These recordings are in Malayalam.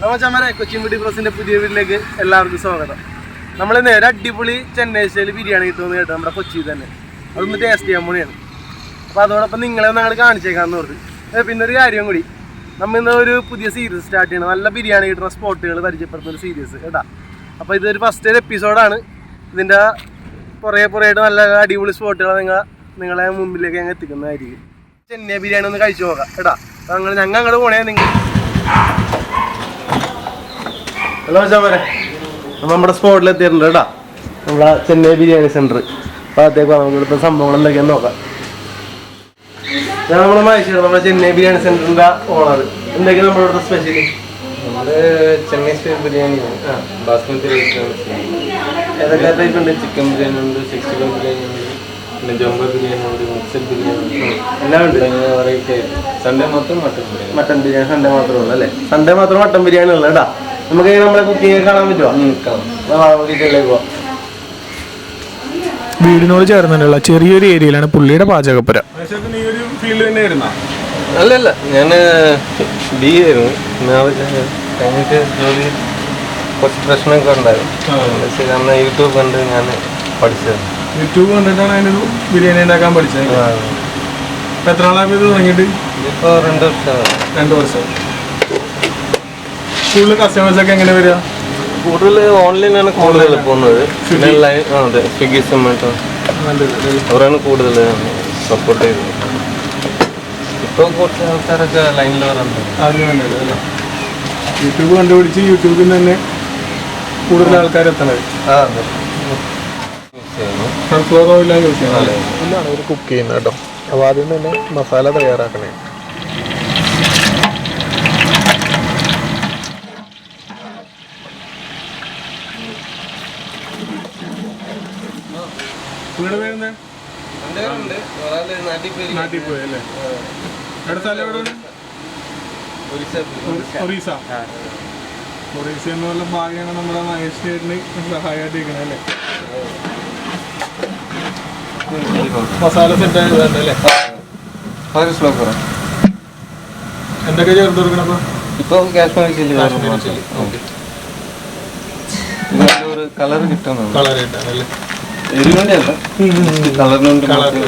നമസ്കാരം കൊച്ചിൻകുട്ടി പ്രസിന്റെ പുതിയ വീട്ടിലേക്ക് എല്ലാവർക്കും സ്വാഗതം. നമ്മൾ നേരെ അടിപൊളി ചെന്നൈ സ്റ്റൈൽ ബിരിയാണി കിട്ടുമെന്ന് കേട്ടോ നമ്മുടെ കൊച്ചിയിൽ തന്നെ. അതൊന്ന് ടേസ്റ്റ് ചെയ്യാൻ പോണിയാണ് അപ്പോൾ അതോടൊപ്പം നിങ്ങളെ ഞങ്ങൾ കാണിച്ചേക്കാന്ന് പറഞ്ഞു പിന്നെ ഒരു കാര്യം കൂടി. നമ്മൾ ഇന്ന് ഒരു പുതിയ സീരീസ് സ്റ്റാർട്ട് ചെയ്യണം. നല്ല ബിരിയാണി കിട്ടുന്ന സ്പോട്ടുകൾ പരിചയപ്പെടുത്തുന്ന ഒരു സീരീസ് കേട്ടാ? അപ്പോൾ ഇതൊരു ഫസ്റ്റ് ഒരു എപ്പിസോഡാണ് ഇതിന്റെ പുറകെ പുറകെയായിട്ട് നല്ല അടിപൊളി സ്പോട്ടുകൾ നിങ്ങൾ നിങ്ങളെ മുമ്പിലേക്ക് ഞങ്ങൾ എത്തിക്കുന്നതായിരിക്കും. ചെന്നൈ ബിരിയാണി ഒന്ന് കഴിച്ചു നോക്കാം കേട്ടാ? ഞങ്ങൾ ഞങ്ങൾ അങ്ങോട്ട് പോണേ നിങ്ങൾ ഹലോ ചാമരെ നമ്മുടെ സ്പോട്ടിൽ എത്തിയിട്ടുണ്ട് കേട്ടാ. നമ്മളെ ചെന്നൈ ബിരിയാണി സെന്റർ അപ്പോൾ അതേക്ക് നമുക്ക് ഇവിടുത്തെ സംഭവങ്ങൾ എന്തൊക്കെയാന്ന് നോക്കാം. ഞാൻ നമ്മളെ മഹേശ്വരം നമ്മുടെ ചെന്നൈ ബിരിയാണി സെന്ററിന്റെ ഓണർ എന്തൊക്കെയാണ് നമ്മുടെ ഇവിടുത്തെ സ്പെഷ്യൽ നമ്മൾ ചെന്നൈ സ്റ്റൈൽ ബിരിയാണി ബാസ്മതി റൈസ് ഏതൊക്കെ ടൈപ്പ് ഉണ്ട്? ചിക്കൻ ബിരിയാണി ഉണ്ട് സിക്സ്റ്റി ഫൈവ് ബിരിയാണി ഉണ്ട് പിന്നെ ജംബോ ബിരിയാണി ഉണ്ട് മിക്സഡ് ബിരിയാണി ഉണ്ട്. എല്ലാം ഉണ്ട്. വെറൈറ്റി സൺഡേ മാത്രം mutton biryani. Mutton biryani Sunday മാത്രമേ ഉള്ളൂ അല്ലേ? സൺഡേ മാത്രം മട്ടൻ ബിരിയാണി ഉള്ളു കേട്ടാ. നമുക്ക് നമ്മളെ കുക്കിംഗ് കാണാൻ പറ്റുമോ വീടിനോട് ചേർന്നിട്ടുള്ള ചെറിയൊരു ഏരിയയിലാണ് പുള്ളിയുടെ പാചകപ്പുര. ഈ ഒരു ഫീൽഡ് തന്നെ ആയിരുന്നാ? അല്ലല്ല ഞാൻ ബി ആയിരുന്നു. കഴിഞ്ഞിട്ട് ജോലി കുറച്ച് പ്രശ്നമൊക്കെ ഉണ്ടായിരുന്നു. പക്ഷേ അന്ന് യൂട്യൂബ് കണ്ട് ഞാൻ പഠിച്ചത്. യൂട്യൂബ് കണ്ടിട്ടാണ് അതിനൊരു ബിരിയാണി ഉണ്ടാക്കാൻ പഠിച്ചത്. ഇപ്പൊ എത്ര നാളായി ഇത് തുടങ്ങിയിട്ട്? ഇപ്പോൾ രണ്ട് വർഷം രണ്ട് വർഷം. കൂടുതൽ കസ്റ്റമേഴ്സ് ഒക്കെ എങ്ങനെ വരിക? കൂടുതൽ ഓൺലൈനാണ് കൂടുതൽ പോകുന്നത്. പിന്നെ ലൈൻ ആ, അതെ സ്വിഗ്ഗി സൊമാറ്റോ അവരാണ് കൂടുതൽ സപ്പോർട്ട് ചെയ്തത് ഇപ്പോൾ കുറച്ച് ആൾക്കാരൊക്കെ ലൈനിൽ വരാറുണ്ട്. യൂട്യൂബ് കണ്ടുപിടിച്ച് യൂട്യൂബിൽ നിന്ന് തന്നെ കൂടുതൽ ആൾക്കാർ എത്തണത്. ആ. സൺഫ്ലവർ ഓയിലാണ് യൂസ് ചെയ്യുന്നത്. ഒരു കുക്ക് ചെയ്യുന്ന കേട്ടോ. അപ്പോൾ ആദ്യം തന്നെ മസാല തയ്യാറാക്കണേ. നാട്ടിൽ പോയി അല്ലേ? എവിടെ സ്ഥലം എവിടെയാണ് ഒറീസ ഒറീസ. എന്ന് പറഞ്ഞ ഭാഗ്യമാണ് നമ്മുടെ മഹേഷ് ചേട്ടന് സഹായമായിട്ട് ഇരിക്കണത് അല്ലേ? മസാല സെറ്റ് ഒരു എന്തൊക്കെ ചേർത്ത് കൊടുക്കണം ഇപ്പൊ കാശ്മീരി ചില്ലി ഒരു കളർ കിട്ടുന്നുണ്ട് കളർ ഇട്ടാണ് അല്ല കളറിനുണ്ട് കളറിന്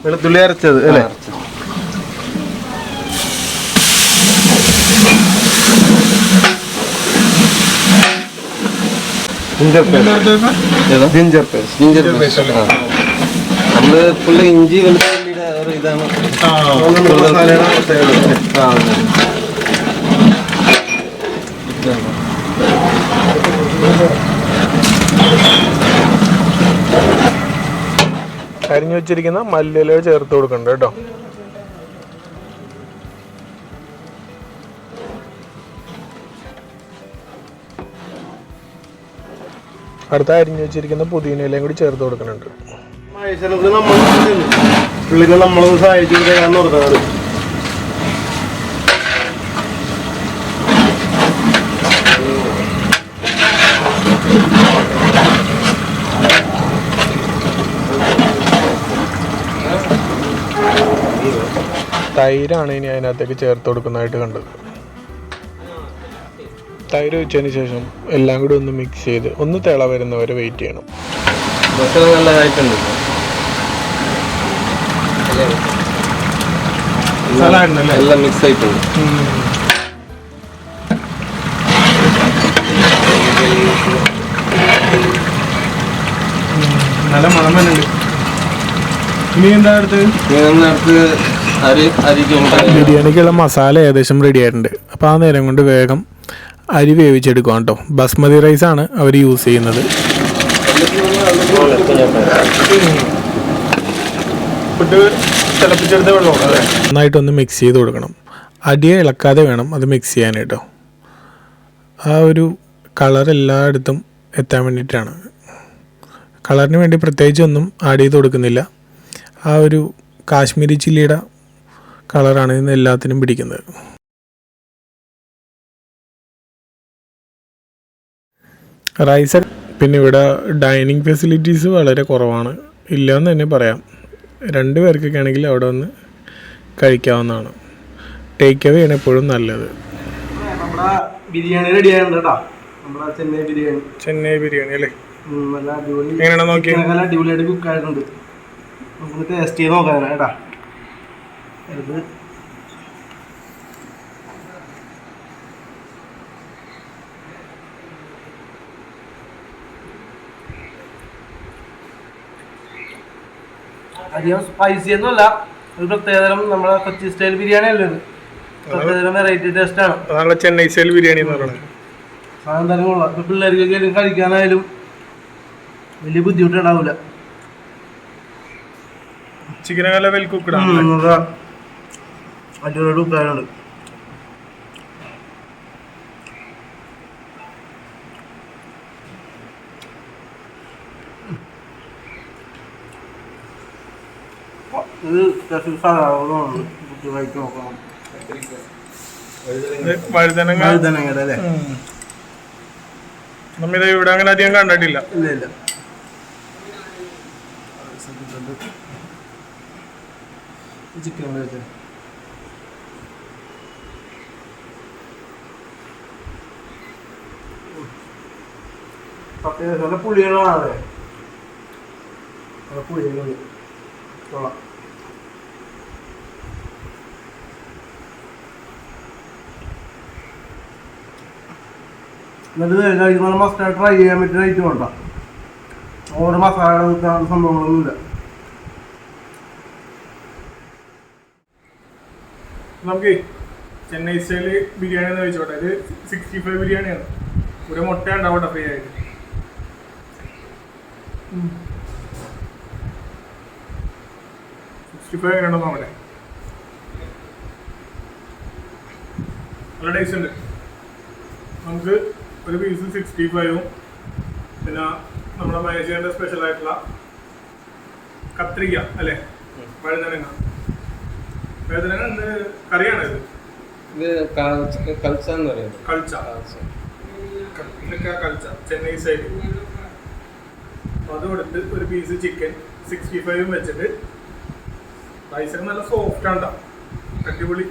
വെളുത്തുള്ളി അരച്ചത് അല്ലേ? Ginger paste ginger paste ginger paste അല്ലേ? നമ്മൾ ഫുള്ള് ഇഞ്ചി വെളുത്തുള്ളിയുടെ ഒരു. അരിഞ്ഞു വെച്ചിരിക്കുന്ന മല്ലിയില ചേർത്ത് കൊടുക്കണ്ട കേട്ടോ അടുത്ത അരിഞ്ഞു വെച്ചിരിക്കുന്ന പുതിനയിലയും കൂടി ചേർത്ത് കൊടുക്കുന്നുണ്ട് പുള്ളിക്ക് നമ്മളൊന്ന് സഹായിച്ചു കൊടുക്കാന്ന് പറഞ്ഞതാണ് തൈരാണ് ഇനി അതിനകത്തേക്ക് ചേർത്ത് കൊടുക്കുന്നതായിട്ട് കണ്ടത്. തൈര് വെച്ചതിന് ശേഷം എല്ലാം കൂടി ഒന്ന് മിക്സ് ചെയ്ത് ഒന്ന് തിള വരുന്നവരെ വെയിറ്റ് ചെയ്യണം. നല്ല നല്ലതായിട്ടുണ്ട്. എല്ലാം മിക്സ് ആയിട്ടുണ്ട്. നല്ല മണം വരുന്നുണ്ട് ഇനി എന്താ അടുത്ത് അടുത്ത് അരി അരിക്ക് ബിരിയാണിക്കുള്ള മസാല ഏകദേശം റെഡി ആയിട്ടുണ്ട്. അപ്പോൾ ആ നേരം കൊണ്ട് വേഗം അരി വേവിച്ചെടുക്കാം കേട്ടോ. ബസ്മതി റൈസാണ് ആണ് അവർ യൂസ് ചെയ്യുന്നത്. നന്നായിട്ടൊന്ന് മിക്സ് ചെയ്ത് കൊടുക്കണം. അടിയെ ഇളക്കാതെ വേണം അത് മിക്സ് ചെയ്യാൻ കേട്ടോ ആ ഒരു കളർ എല്ലായിടത്തും എത്താൻ വേണ്ടിയിട്ടാണ്. കളറിന് വേണ്ടി പ്രത്യേകിച്ച് ഒന്നും ആഡ് ചെയ്ത് കൊടുക്കുന്നില്ല. ആ ഒരു കാശ്മീരി ചില്ലിയുടെ കളറാണ് ഇന്ന് എല്ലാത്തിനും പിടിക്കുന്നത്. റൈസ് പിന്നെ ഇവിടെ ഡൈനിങ് ഫെസിലിറ്റീസ് വളരെ കുറവാണ്. ഇല്ല എന്ന് തന്നെ പറയാം. രണ്ട് പേർക്കൊക്കെ ആണെങ്കിൽ അവിടെ വന്ന് കഴിക്കാവുന്നതാണ്. ടേക്ക് അവേ ആണ് എപ്പോഴും നല്ലത്. ബിരിയാണി റെഡി ചെന്നൈ ബിരിയാണി. ചെന്നൈ ബിരിയാണി അല്ലേ? നല്ല അടിപൊളി എങ്ങനെയാണ് നോക്കിയത് നല്ല അടിപൊളിയായിട്ട് കുക്ക് ആയിട്ടുണ്ട്. നമുക്ക് ടേസ്റ്റ് ചെയ്ത് നോക്കാം കേട്ടാ. അധികം സ്പൈസി ഒന്നുമല്ല ഒരു പ്രത്യേകതരം നമ്മുടെ കൊച്ചി സ്റ്റൈൽ ബിരിയാണി അല്ലേ ഇത്? പ്രത്യേകതരം വെറൈറ്റി ടേസ്റ്റ് ആണ്. അതാണ് ചെന്നൈ സ്റ്റൈൽ ബിരിയാണി എന്ന് പറയുന്നത് സാധനം തന്നെ കൊള്ളാം. ഇപ്പൊ പിള്ളേർക്കൊക്കെ കഴിക്കാനായാലും വലിയ ബുദ്ധിമുട്ടുണ്ടാവില്ല ചിക്കനെ നല്ല വെൽ കുക്കഡ് ആണ് ഉം, സാധനങ്ങളാണ് കുട്ടി കഴിച്ച് നോക്കണം വഴുതനങ്ങ. വഴുതനങ്ങയുടെ അല്ലേ? നമ്മിത് ഇവിടെ അങ്ങനെ അധികം കണ്ടിട്ടില്ല. ഇല്ല ഇല്ല. ചിക്കൻ പ്രത്യേക പുളികളാണ് പുളികളുണ്ട് കൊള്ളാം എന്നിട്ട് കഴിക്കുന്ന കഴിക്കുമ്പോൾ മസ്റ്റ് ട്രൈ ചെയ്യാൻ പറ്റുന്ന ഐറ്റം വേണ്ട ഓരോ മസാല സംഭവങ്ങളൊന്നുമില്ല. നമുക്ക് ചെന്നൈ സ്റ്റൈൽ ബിരിയാണി എന്ന് ചോദിച്ചോട്ടെ ഇത് സിക്സ്റ്റി ഫൈവ് ബിരിയാണിയാണ്. ഒരു മുട്ട ഉണ്ടാവട്ടെ ഫ്രീ ആയിട്ട്. സിക്സ്റ്റി ഫൈവ് എങ്ങനെയുണ്ടോ അവിടെ നല്ല ടേസ്റ്റ് ഉണ്ട്. നമുക്ക് ഒരു പീസ് സിക്സ്റ്റി ഫൈവും പിന്നെ നമ്മുടെ മലേഷ്യന്റെ സ്പെഷ്യൽ ആയിട്ടുള്ള കത്രിക അല്ലേ? വഴുതനങ്ങ. വഴുതനങ്ങ എന്ത് കറിയാണ് ഇത്? ഇത് കൾച്ച എന്ന് പറയുന്നത്. കൾച്ച ഇതൊക്കെ കൾച്ച ചെന്നൈ സൈഡ് അത് കൊടുത്ത് ഒരു പീസ് ചിക്കൻ സിക്സ്റ്റി ഫൈവും വെച്ചിട്ട് റൈസൊക്കെ നല്ല സോഫ്റ്റ് ആണ് ട്ടോ. അടിപൊളി.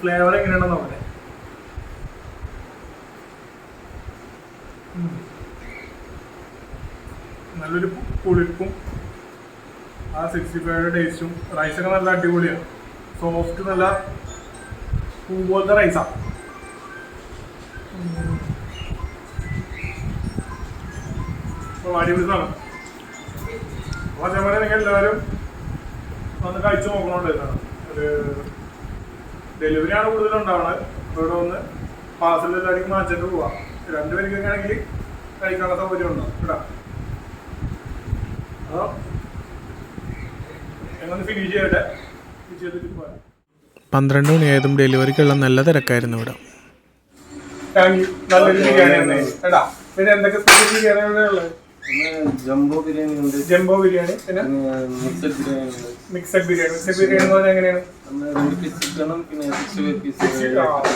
ഫ്ലേവർ എങ്ങനെയാണെന്ന് നോക്കട്ടെ. നല്ലൊരു പുളിപ്പും ആ സിക്സ്റ്റി ഫൈവ് ടേസ്റ്റും റൈസൊക്കെ നല്ല അടിപൊളിയാണ് സോഫ്റ്റ് നല്ല പൂ പോലത്തെ റൈസാണ് അടിപൊളി സാധനം. അപ്പോൾ അതേപോലെ നിങ്ങൾ എല്ലാവരും വന്ന് കഴിച്ചു നോക്കണോണ്ട് ഇതാണ് ഒരു ഡെലിവറി ആണ് കൂടുതൽ ഉണ്ടാവണത്. ഇവിടെ വന്ന് പാർസൽ എല്ലാവർക്കും വാങ്ങിച്ചിട്ട് പോവാം. രണ്ടുപേർക്കൊക്കെ ആണെങ്കിൽ കഴിക്കാനുള്ള സൗകര്യം ഉണ്ടാവും കേട്ടോ പന്ത്രണ്ട് മണിയായതും ഡെലിവറിക്കുള്ള നല്ല തിരക്കായിരുന്നു ഇവിടെ. പിന്നെ എന്തൊക്കെ ജംബോ ബിരിയാണി ഉണ്ട്. ജംബോ ബിരിയാണി പിന്നെ മിക്സഡ് ബിരിയാണി ഉണ്ട്. മിക്സഡ് ബിരിയാണി. മിക്സഡ് ബിരിയാണി എന്ന് പറഞ്ഞാൽ എങ്ങനെയാണ്? നമ്മൾ രണ്ട് പീസ് ചിക്കനും പിന്നെ സിക്സ് ഫൈവ് പീസ് Sixty- ഉണ്ടാവും.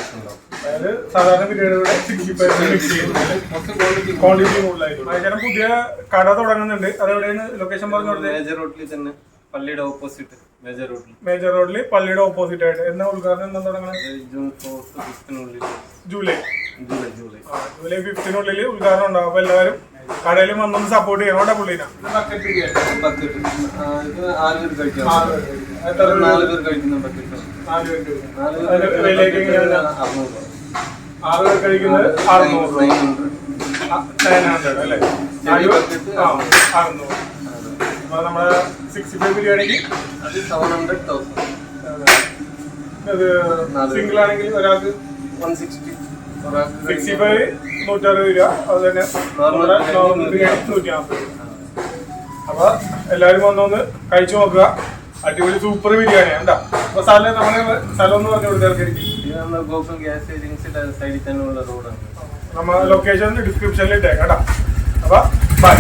അതായത് സാധാരണ ബിരിയാണിയുടെ സിക്സ്റ്റി ഫൈവ് മിക്സ് ചെയ്യുന്നത്. മൊത്തം ക്വാണ്ടിറ്റി കൂടുതലായിരിക്കും അതിന് പുതിയ കട തുടങ്ങുന്നുണ്ട്. അതെവിടെയാണ് ലൊക്കേഷൻ പറഞ്ഞു മേജർ റോഡിൽ തന്നെ പള്ളിയുടെ ഓപ്പോസിറ്റ് മേജർ റോഡിൽ മേജർ റോഡിൽ പള്ളിയുടെ ഓപ്പോസിറ്റ് ആയിട്ട്. എന്നാ ഉദ്ഘാടനം എന്നാ തുടങ്ങുന്നത് June fourth July. July July. July ഫിഫ്റ്റിനുള്ളിൽ ഉദ്ഘാടനം ഉണ്ടാവും. അപ്പൊ എല്ലാവരും കടയിൽ വന്നൊന്ന് സപ്പോർട്ട് ചെയ്യണം. കേട്ടോ പുള്ളിനെ? നാല് പേർ കഴിക്കുന്ന ആറ് പേർ കഴിക്കുന്നത് അറുന്നൂറ് രൂപ. നയൻ ഹൺഡ്രഡ് അല്ലേ? ചെറിയ ആയിരം- bucket ആ, അറുന്നൂറ്. അപ്പൊ നമ്മുടെ സിക്സ്റ്റി ഫൈവ് ബിരിയാണിക്ക് അത് സെവൻ ഹൺഡ്രഡ് തൗസൻഡ് ഇത് നാല് സിംഗിൾ ആണെങ്കിൽ ഒരാൾക്ക് വൺ സിക്സ്റ്റി സിക്സ്റ്റി ഫൈവ് നൂറ്ററുപത് രൂപ. തന്നെ നമ്മുടെ നോർമൽ ബിരിയാണി നൂറ്റി നാൽപ്പത് രൂപ എല്ലാവരും വന്നൊന്ന് കഴിച്ചു നോക്കുക. അടിപൊളി സൂപ്പർ ബിരിയാണിയാണ് എന്താ അപ്പൊ സ്ഥലം നമ്മുടെ സ്ഥലം ഒന്ന് പറഞ്ഞു കൊടുത്താൽ ഇത് നമ്മുടെ ഗോകുൽ ഗ്യാസ് ഏജൻസിയുടെ സൈഡിൽ തന്നെയുള്ള റോഡാണ് നമ്മൾ ലൊക്കേഷൻ ഡിസ്ക്രിപ്ഷനിൽ ഇട്ടേക്കാം കേട്ടോ. അപ്പൊ ബൈ